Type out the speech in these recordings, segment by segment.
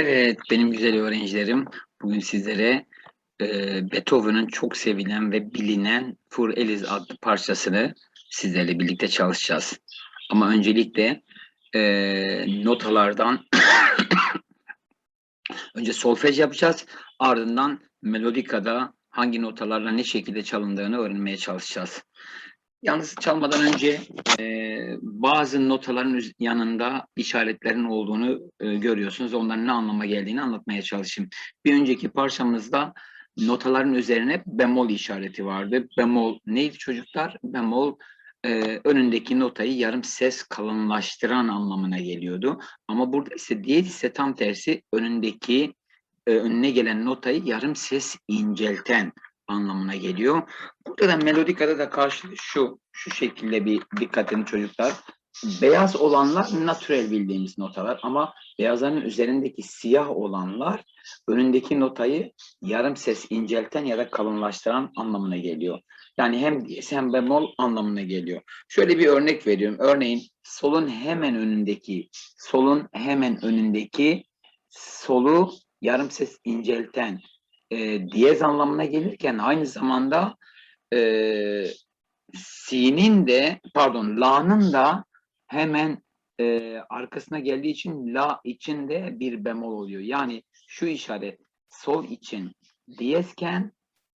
Evet, benim güzel öğrencilerim, bugün sizlere e, Beethoven'ın çok sevilen ve bilinen Für Elise adlı parçasını sizlerle birlikte çalışacağız. Ama öncelikle e, notalardan önce solfej yapacağız, ardından melodikada hangi notalarla ne şekilde çalındığını öğrenmeye çalışacağız. Yalnız çalmadan önce e, bazı notaların yanında işaretlerin olduğunu e, görüyorsunuz. Onların ne anlama geldiğini anlatmaya çalışayım. Bir önceki parçamızda notaların üzerine bemol işareti vardı. Bemol neydi çocuklar? Bemol e, önündeki notayı yarım ses kalınlaştıran anlamına geliyordu. Ama burada ise diyez ise tam tersi önündeki e, önüne gelen notayı yarım ses incelten anlamına geliyor. Burada da melodikada da karşı şu şu şekilde bir dikkatini çocuklar. Beyaz olanlar natürel bildiğimiz notalar ama beyazların üzerindeki siyah olanlar önündeki notayı yarım ses incelten ya da kalınlaştıran anlamına geliyor. Yani hem diyez bemol anlamına geliyor. Şöyle bir örnek veriyorum. Örneğin solun hemen önündeki solun hemen önündeki solu yarım ses incelten e, diyez anlamına gelirken aynı zamanda e, si'nin de pardon la'nın da hemen e, arkasına geldiği için la için de bir bemol oluyor. Yani şu işaret sol için diyezken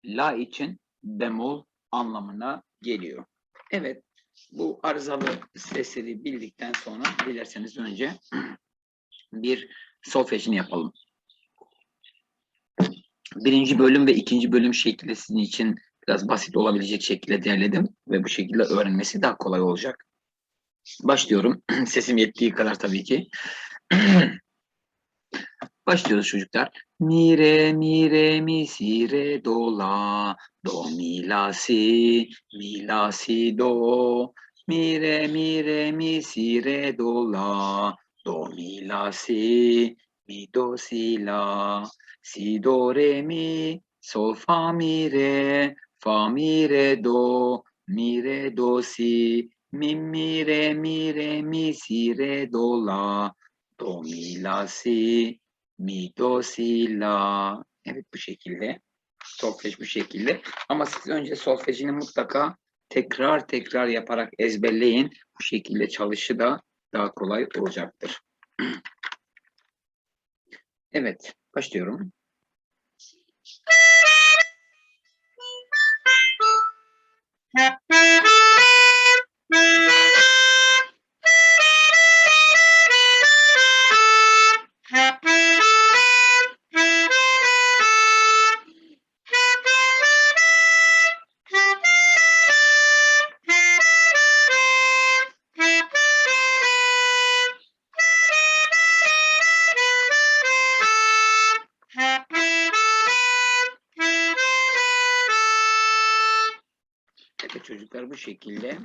la için bemol anlamına geliyor. Evet bu arızalı sesleri bildikten sonra dilerseniz önce bir solfejini yapalım birinci bölüm ve ikinci bölüm şekli sizin için biraz basit olabilecek şekilde derledim ve bu şekilde öğrenmesi daha kolay olacak. Başlıyorum. Sesim yettiği kadar tabii ki. Başlıyoruz çocuklar. Mi re mi re mi si re do la do mi la si mi la si do mi re mi re mi si re do la do mi la si mi do si la si do re mi sol fa mi re fa mi re do mi re do si mi mi re mi re mi si re do la do mi la si mi do si la. Evet bu şekilde. Solfej bu şekilde. Ama siz önce solfejini mutlaka tekrar tekrar yaparak ezberleyin. Bu şekilde çalışı da daha kolay olacaktır evet başlıyorum çocuklar bu şekilde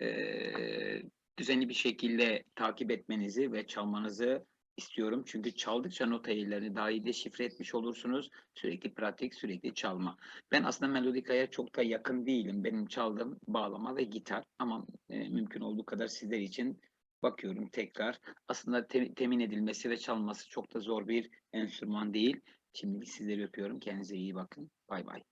eee, düzenli bir şekilde takip etmenizi ve çalmanızı istiyorum. Çünkü çaldıkça nota yerlerini daha iyi deşifre etmiş olursunuz. Sürekli pratik, sürekli çalma. Ben aslında melodikaya çok da yakın değilim. Benim çaldığım bağlama ve gitar. Ama e, mümkün olduğu kadar sizler için bakıyorum tekrar. Aslında te- temin edilmesi ve çalması çok da zor bir enstrüman değil. Şimdilik sizleri öpüyorum. Kendinize iyi bakın. Bay bay.